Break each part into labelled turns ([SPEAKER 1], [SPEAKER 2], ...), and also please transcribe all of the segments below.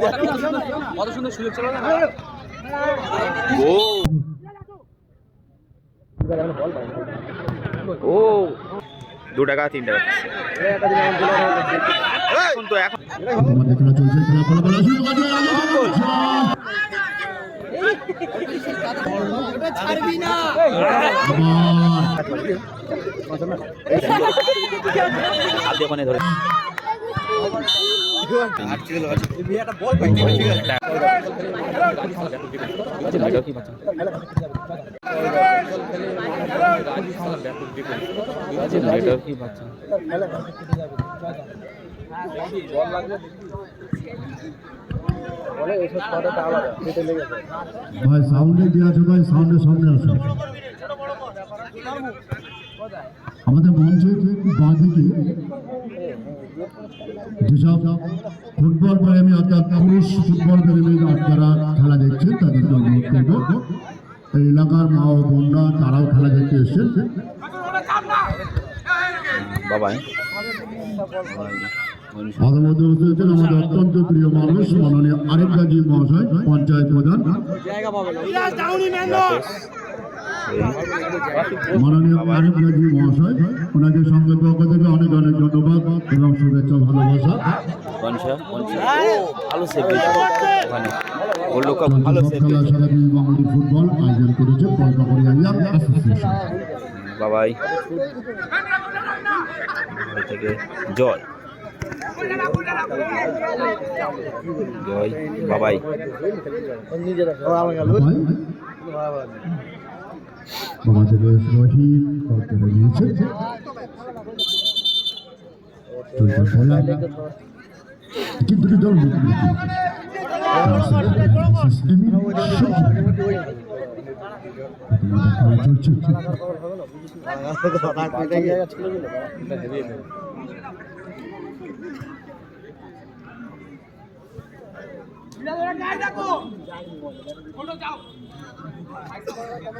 [SPEAKER 1] কত সুন্দর সুযোগ ছিল না
[SPEAKER 2] ও ও দু টাকা তিন টাকা এখন তো এখন ওখানে ধরে
[SPEAKER 3] ভাই সাউন্ডে কি আছে ভাই? সাউন্ডের সামনে আছে আমাদের মঞ্চে বাঁদিকে যেসব ফুটবল প্রেমী অর্থাৎ পুরুষ ফুটবল প্রেমী যারা খেলা দেখছেন তাদেরকে অনুরোধ করব এই এলাকার মা ও বোনরা তারাও খেলা দেখতে এসছেন। আমাদের মধ্যে হচ্ছেন আমাদের অত্যন্ত প্রিয় মানুষ মাননীয় আরেক গাজী মহাশয় পঞ্চায়েত প্রধান। মাননীয় আরেক গাজী মহাশয় ওনাকে সঙ্গে পক্ষ থেকে অনেক অনেক ধন্যবাদ এবং শুভেচ্ছা ভালোবাসা। খেলা সারা বাঙালি ফুটবল আয়োজন করেছে কলকাতা অ্যাসোসিয়েশন।
[SPEAKER 2] বাবাই। থেকে জয়। জয়। বাবাই।
[SPEAKER 3] বাবা থেকে রহিত কলকাতা চলছে খেলা। কিন্তু কি দল মুক্তি চলছে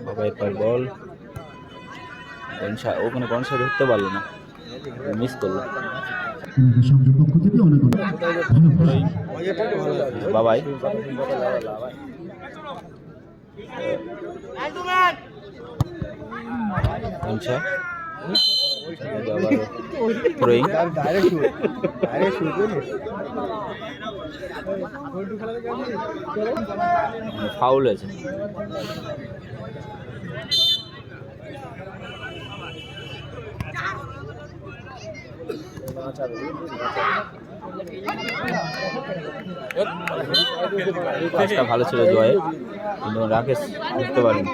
[SPEAKER 2] বাবাই পার বল। কনসা ওখানে কনসা ধরতে পারল না। মিস করল। বাবাই। কনসা থ্রোয়িং ফাউল পাসটা ভালো ছিল জয়ের কিন্তু রাকেশ ধরতে পারেনি।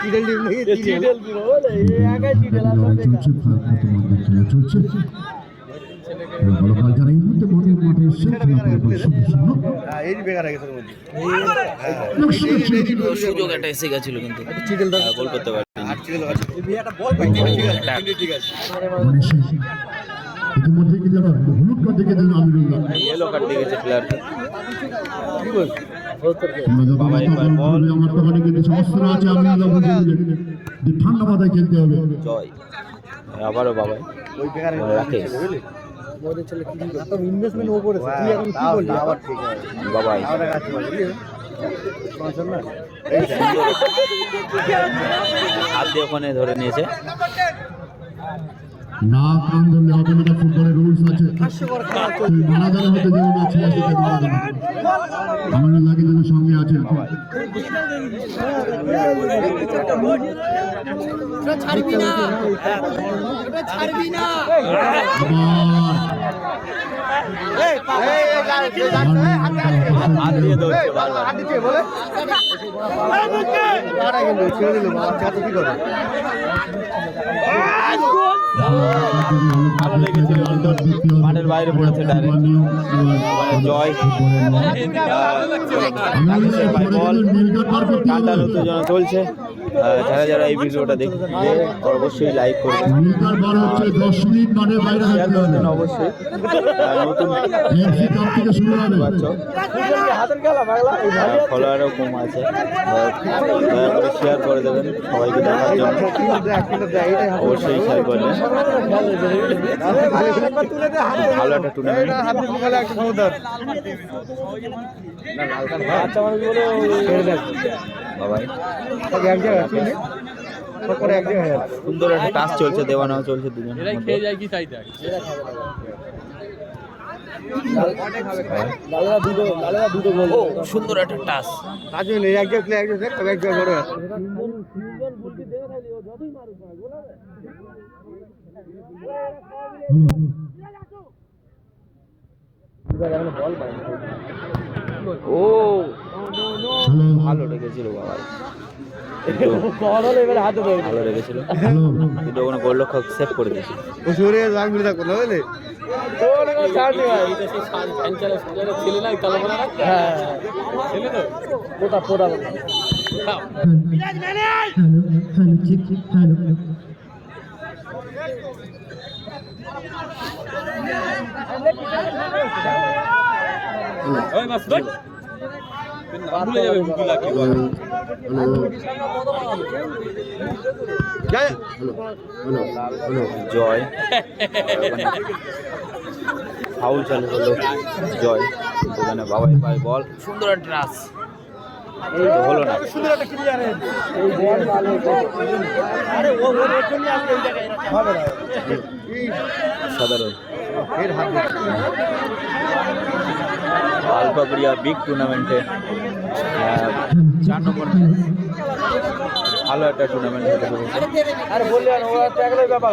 [SPEAKER 1] চিডেল চিডেল বলে একাই চিডেল
[SPEAKER 3] লড়াই চলছে। প্রথমার্ধের খেলা চলছে যারা এই মুহূর্তে মাঠে মাঠে এসছেন ফলাফল শূন্য শূন্য লক্ষ্য লক্ষ্য
[SPEAKER 2] সুযোগ একটা এসে গেছিল কিন্তু। গোল করতে পারেনি।
[SPEAKER 3] ইতিমধ্যে কিন্তু আবার হলুদ কার্ড দেখে আমিরুল্লাহ
[SPEAKER 2] ইয়েলো কার্ড দিয়েছে প্লেয়ারকে
[SPEAKER 3] তোমরা
[SPEAKER 2] বাবা,
[SPEAKER 3] মাথা
[SPEAKER 2] এবার
[SPEAKER 3] গরম
[SPEAKER 2] বল।
[SPEAKER 3] আমার তো ওখানে কিন্তু সমস্ত আছে ঠান্ডা মাথায় খেলতে হবে।
[SPEAKER 2] জয়। আবারও বাবাই। রাকেশ।
[SPEAKER 1] ইনভেস্টমেন্ট ও করেছে। তুই এখন কি বললি? আবার ঠিক
[SPEAKER 2] বাবাই হাত দিয়ে ওখানে ধরে নিয়েছে।
[SPEAKER 3] না কান ধরলে হবে না ফুটবলের রুলস আছে। মারা হতে আছে সেটা মারা আমাদের লাগে যেন সঙ্গে আছে। আবার
[SPEAKER 2] ভালো মাঠের বাইরে পড়েছে ডাইরেক্ট জয় রাকেশের ভাই বল ঠান্ডার উত্তেজনা চলছে যারা যারা এই ভিডিওটা দেখছে অবশ্যই লাইক
[SPEAKER 3] মানে
[SPEAKER 2] অবশ্যই নতুন
[SPEAKER 1] ভালো
[SPEAKER 2] ফলোয়ারও কম আছে। দয়া করে শেয়ার করে দেবেন সবাইকে দেখার জন্য। অবশ্যই শেয়ার করবেন। ভালো একটা টুর্নামেন্ট
[SPEAKER 1] বাচ্চা বলে
[SPEAKER 2] বাবাই
[SPEAKER 1] এক জায়গায় এক জায়গায়
[SPEAKER 2] সুন্দর একটা টাচ চলছে দেওয়া নেওয়া চলছে দুজন
[SPEAKER 1] যায় কি চাই দেখ
[SPEAKER 2] সুন্দর একটা টাচ।
[SPEAKER 1] আজও নেই এক জায়গায় প্লে এক জায়গায় তবে এক জায়গায় বড় আছে।
[SPEAKER 2] ও ভালো রেখেছিল বাবাই
[SPEAKER 1] বল হলে এবারে হাতে ধরে
[SPEAKER 2] ভালো রেখেছিল কিন্তু ওখানে গোলরক্ষক সেভ করে দিয়েছিল
[SPEAKER 1] ও ছাড় নেই ভাই
[SPEAKER 3] hello hello hello hello
[SPEAKER 2] Joy. Foul চালু হলো। জয়। ওখানে বাবাই পায় বল। সুন্দর একটা টাচ হলো না।
[SPEAKER 1] সুন্দর একটা ক্লিয়ার এই বল ভালো আরে ও ওর এক্ষুনি আসবে এই জায়গায় হবে
[SPEAKER 2] সাধারণ।
[SPEAKER 1] এর হাত
[SPEAKER 2] আলপাগুড়িয়া বিগ টুর্নামেন্টে চার নম্বর ভালো একটা টুর্নামেন্ট হতে চলেছে।
[SPEAKER 1] আরে বললে আর ওরা তো একলাই ব্যাপার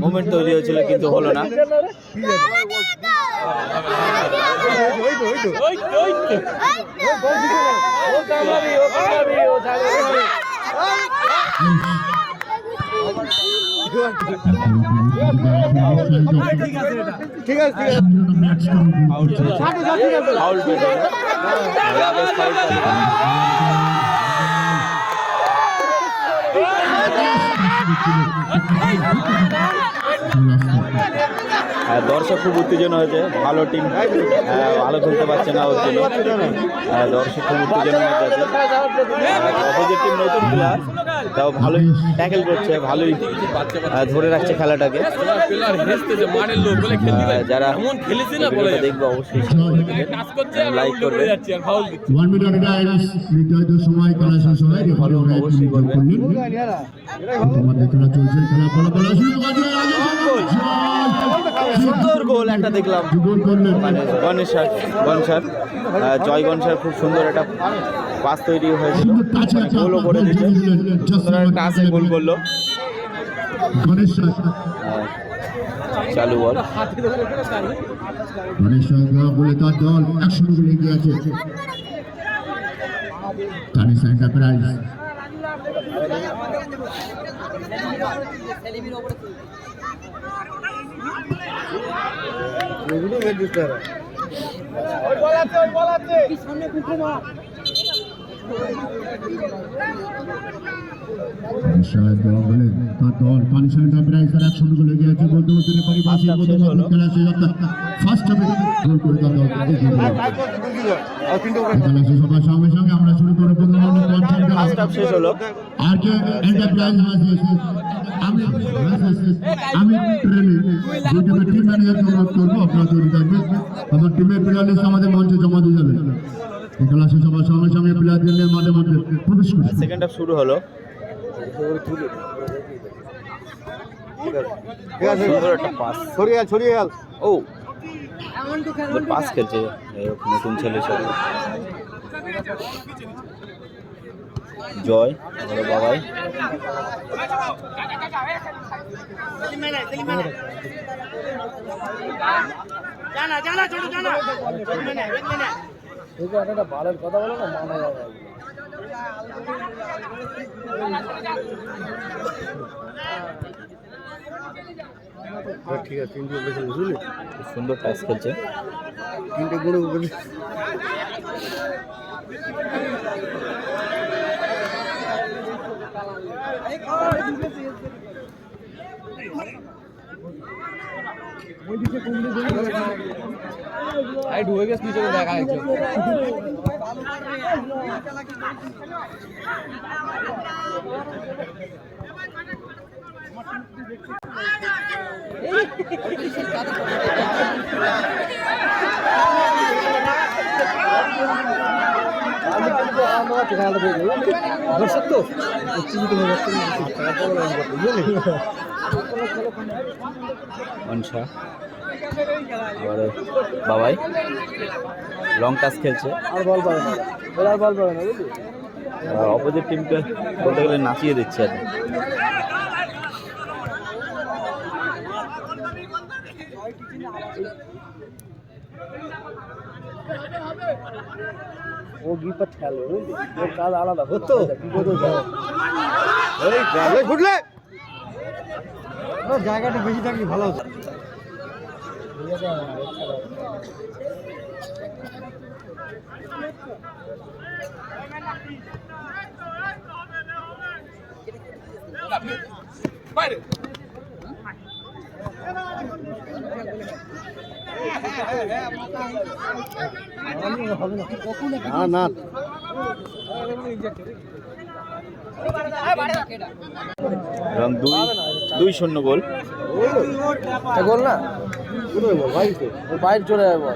[SPEAKER 2] মোমেন্ট তৈরি হয়েছিল কিন্তু হলো না।
[SPEAKER 1] ওই তো ওই তো ওই তো ওই তো ও বল দিকে না ও কামাবি ও কামাবি ও থাকবে ঠিক আছে এটা ঠিক আছে ঠিক আছে
[SPEAKER 2] আউট
[SPEAKER 1] ঠিক আছে
[SPEAKER 2] ফাউল পেয়েছে রাবেশ ফাউল চালু করে। হ্যাঁ, দর্শক খুব উত্তেজনা হয়েছে। ভালো টিম ভালো খেলতে পারছে না ওর জন্য হ্যাঁ, দর্শক খুব উত্তেজনা মধ্যে আছে অপোজিট টিম নতুন প্লেয়ার তাও ভালোই ট্যাকেল করছে ভালোই ধরে রাখছে খেলাটাকে। যারা
[SPEAKER 4] এমন খেলেছে না বলে
[SPEAKER 2] দেখব অবশ্যই লাইক করবে
[SPEAKER 3] সময় খেলা শেষ হয়
[SPEAKER 2] অবশ্যই
[SPEAKER 3] মিনিট তোমাদের খেলা চলছে খেলা ফলাফল
[SPEAKER 2] সুন্দর গোল একটা দেখলাম। মানে গণেশার গনসার জয় গনসার খুব সুন্দর একটা পাস তৈরি হয়েছিল।
[SPEAKER 3] একটা
[SPEAKER 2] গোলও করে একটা টাচে গোল করল। চালু বল।
[SPEAKER 3] গণেশ বলে তার দল একশো গোল এগিয়ে আছে। এন্টারপ্রাইজ
[SPEAKER 1] এগুলো বের দিতে হবে ওই বল আছে ওই বল আছে
[SPEAKER 3] সাহেব বলে তার দল পানিশ এন্টারপ্রাইজ আর একশো গোল এগিয়ে আছে বলতে বলতে রেফারি বাসি
[SPEAKER 2] Half time শেষ হলো।
[SPEAKER 3] খেলা শেষ অর্থাৎ ফার্স্ট হাফে গোল করে তার দল এগিয়ে গেল
[SPEAKER 1] তাই করতে তুমি কি আর কিন্তু
[SPEAKER 3] খেলা শেষ হবার সঙ্গে সঙ্গে আমরা শুরু করে
[SPEAKER 2] হলো।
[SPEAKER 3] আর কে এন্টারপ্রাইজ আমি আমি ট্রেনিং টিম ম্যানেজার অনুরোধ করব আপনারা তৈরি থাকবেন আমার টিমের প্লেয়ার লিস্ট আমাদের মঞ্চে জমা দিয়ে এই খেলা শেষ হবার সঙ্গে সঙ্গে প্লেয়ারদের নিয়ে মাঠে মধ্যে প্রবেশ করছে।
[SPEAKER 2] সেকেন্ড হাফ শুরু হলো।
[SPEAKER 1] ঠিক আছে
[SPEAKER 2] পাস
[SPEAKER 1] ছড়িয়ে গেল ছড়িয়ে গেল।
[SPEAKER 2] ও পাস খেলছে নতুন ছেলের সাথে জয় বড় বাবাই।
[SPEAKER 1] বালের কথা বলে না মানা যাবে ঠিক আছে তিনটে বেশি বুঝলি?
[SPEAKER 2] খুব সুন্দর টাচ খেলছে।
[SPEAKER 1] তিনটে গুঁড়ো বুঝলি আই ঢুকে গেছ নিচে দেখা যাচ্ছে দর্শক তো
[SPEAKER 2] অনসা এবারে বাবাই লং টাচ খেলছে।
[SPEAKER 1] আর বল পাবে না। ওরা আর বল পাবে না বুঝলি?
[SPEAKER 2] অপোজিট টিমকে বলতে গেলে নাচিয়ে দিচ্ছে আর কি।
[SPEAKER 1] ও বিপদ খেলে বুঝলি ওর কাজ আলাদা হতো বিপদও যায় ফুটলে জায়গাটা বেশি থাকলে ভালো হতো না না
[SPEAKER 2] এবং দুই দুই শূন্য গোল।
[SPEAKER 1] গোল না? বাইরে চলে যাবে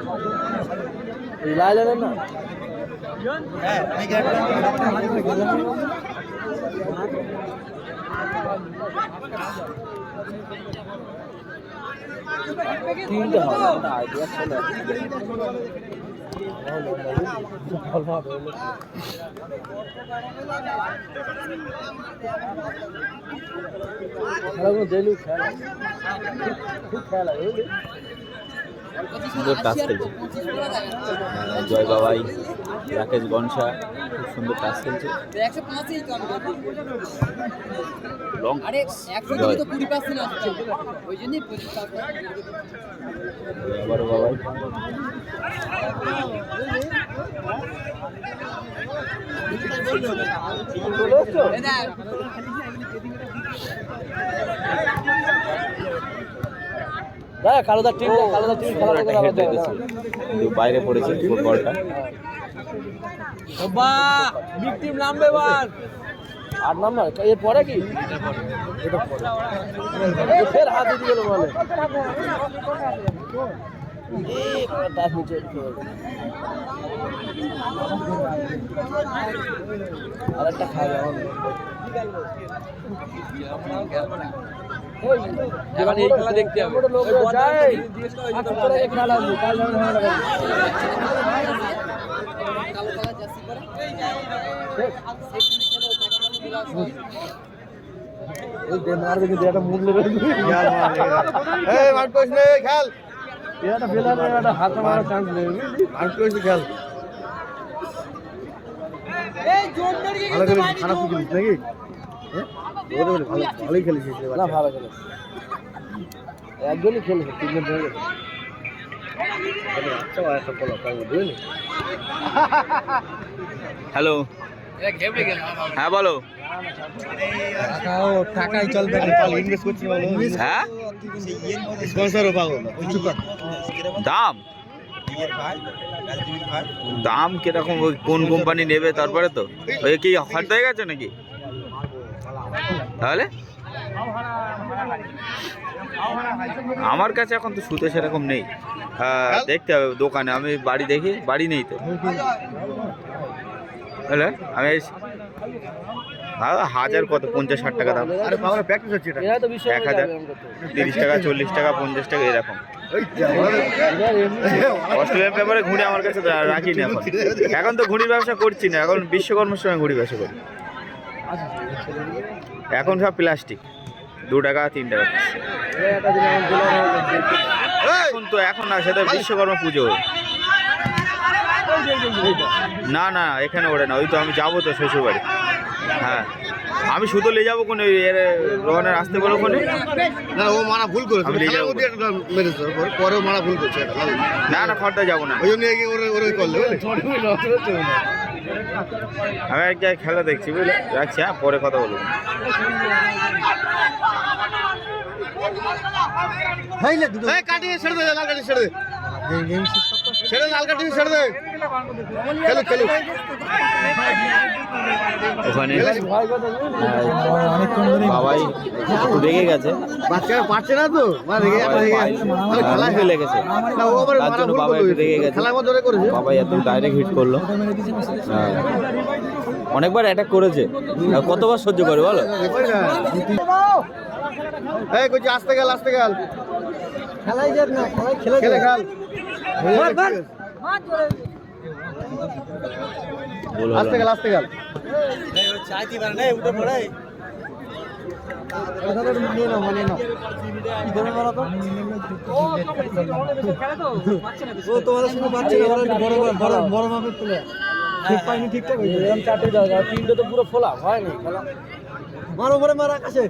[SPEAKER 1] এই লাইলেনের না? তিনটে হবে একটা আইডিয়া চলে খেলাগুলো ডেলি খেলা। খুব খেলা
[SPEAKER 2] সুন্দর টাচ খেলছে। আহ, জয় বাবাই রাকেশ গনসা খুব সুন্দর টাচ খেলছে। লং জয়। আবারও বাবাই।
[SPEAKER 1] চলে এসছো
[SPEAKER 5] দেখ
[SPEAKER 1] কালোদার টিম কালোদার টিম খেলা
[SPEAKER 2] একটা হেড কিন্তু বাইরে পড়েছে ফুটবলটা।
[SPEAKER 1] আট নাম্বার এর পরে কি? এটা পরে ফের হাত দিয়ে গেল বলে। এই তার নিচে আর একটা খাবে আমাদের
[SPEAKER 4] এই খেলা দেখতে হবে।
[SPEAKER 1] মারবে কিন্তু একটা মুখ লেগে মার খেল। এটা ফেলা না হাতে মারার চান্স নেই। বুঝলি খেল। ভালো করে খারাপ নাকি? ভালোই খেলেছিস না ভালো খেলেছিস একজনই খেলেছে তিনজন ধরে গেছে।
[SPEAKER 2] হ্যালো। হ্যাঁ বলো।
[SPEAKER 1] টাকাই চলবে ইনভেস্ট করছি
[SPEAKER 2] হ্যাঁ? দাম? দাম কীরকম? ওই কোন কোম্পানি নেবে তারপরে তো? ওই কি হট হয়ে গেছে নাকি? তাহলে? আমার কাছে এখন তো সুতো সেরকম নেই। হ্যাঁ দেখতে হবে দোকানে আমি বাড়ি দেখি বাড়ি নেই তো। হ্যালো আমি এই- হ্যাঁ, হাজার কত পঞ্চাশ ষাট টাকা দাম।
[SPEAKER 1] আরে বাবা প্র্যাকটিস হচ্ছে এটা। এরা তো বিশ্ব
[SPEAKER 2] এক হাজার তিরিশ টাকা চল্লিশ টাকা পঞ্চাশ টাকা এরকম। অস্ট্রেলিয়ান পেপারে ঘুরে আমার কাছে রাখি না এখন। এখন তো ঘুড়ির ব্যবসা করছি না এখন বিশ্বকর্মার সময় ঘুড়ি ব্যবসা করি। এখন সব প্লাস্টিক দু টাকা তিন টাকা এখন তো এখন না সেটা বিশ্বকর্মা পুজো। না না এখানে ওড়ে না ওই তো আমি যাব তো শ্বশুর বাড়ি হ্যাঁ আমি শুধু নিয়ে যাব কোন এর রোহনের আসতে বলো কোনে
[SPEAKER 6] না ও মারা ভুল করে
[SPEAKER 2] আমি নিয়ে যাব।
[SPEAKER 6] মেরেছে পরেও মারা ভুল করছে।
[SPEAKER 2] না না খড়টা যাব না।
[SPEAKER 6] ওই জন্য ওরে ওরে করলে?
[SPEAKER 2] আমি এক জায়গায় খেলা দেখছি বুঝলে? রাখছি হ্যাঁ পরে কথা বলব।
[SPEAKER 6] ছেড়ে দে লাল কাটি ছেড়ে দে। ছেড়ে লাল কাটি ছেড়ে দে।
[SPEAKER 2] ওখানে বাবাই একটু রেগে গেছে।
[SPEAKER 6] বাচ্চারা পারছে না তো? খেলা ও আবার
[SPEAKER 2] তার জন্য বাবা একটু রেগে গেছে। বাবাই এত ডাইরেক্ট হিট করল। অনেকবার অ্যাটাক করেছে। কতবার সহ্য করে বলো?
[SPEAKER 6] এই কইছি আসতে গেল আসতে গেল
[SPEAKER 1] খেলাই যাক না খেলাই খেলে
[SPEAKER 6] খেলে খেল।
[SPEAKER 2] বলো
[SPEAKER 6] আসতে গেল আসতে গেল।
[SPEAKER 1] বড় বড় বড় বড় পাইনি ঠিকঠাক হয়েছে। এরকম চারটে জায়গা তিনটে তো পুরো ফোলা হয়নি খেলা। মারো উপরে মার আকাশে।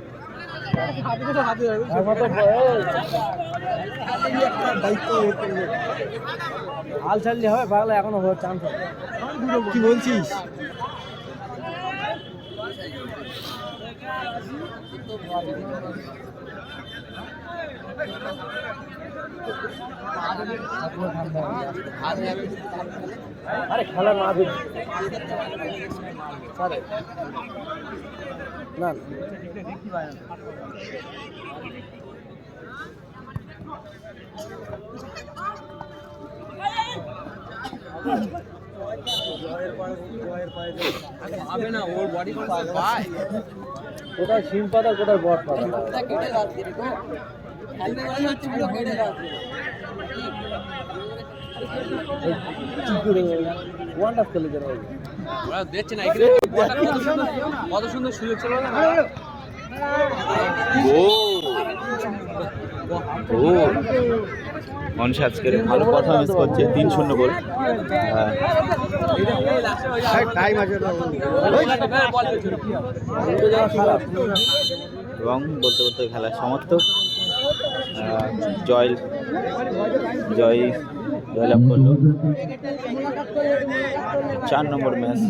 [SPEAKER 1] হাল ছাড়লে হবে পাগলা এখনও চান্স কি বলছিস আরে খেলা আরে না। কোথায় সিম পাতা কোথায় বট পাতা?
[SPEAKER 5] কেটে হচ্ছে পুরো কেটে রাত দিবি
[SPEAKER 1] কি করে ওয়ান্ডার খেলে যেন
[SPEAKER 4] ওরা দেখছে কত সুন্দর সুযোগ ছিল
[SPEAKER 2] মানুষ আজকে ভালো পারফরমেন্স করছে তিন শূন্য গোল হ্যাঁ এবং বলতে বলতে খেলা সমর্থক জয় জয় জয়লাভ করল চার নম্বর ম্যাচ।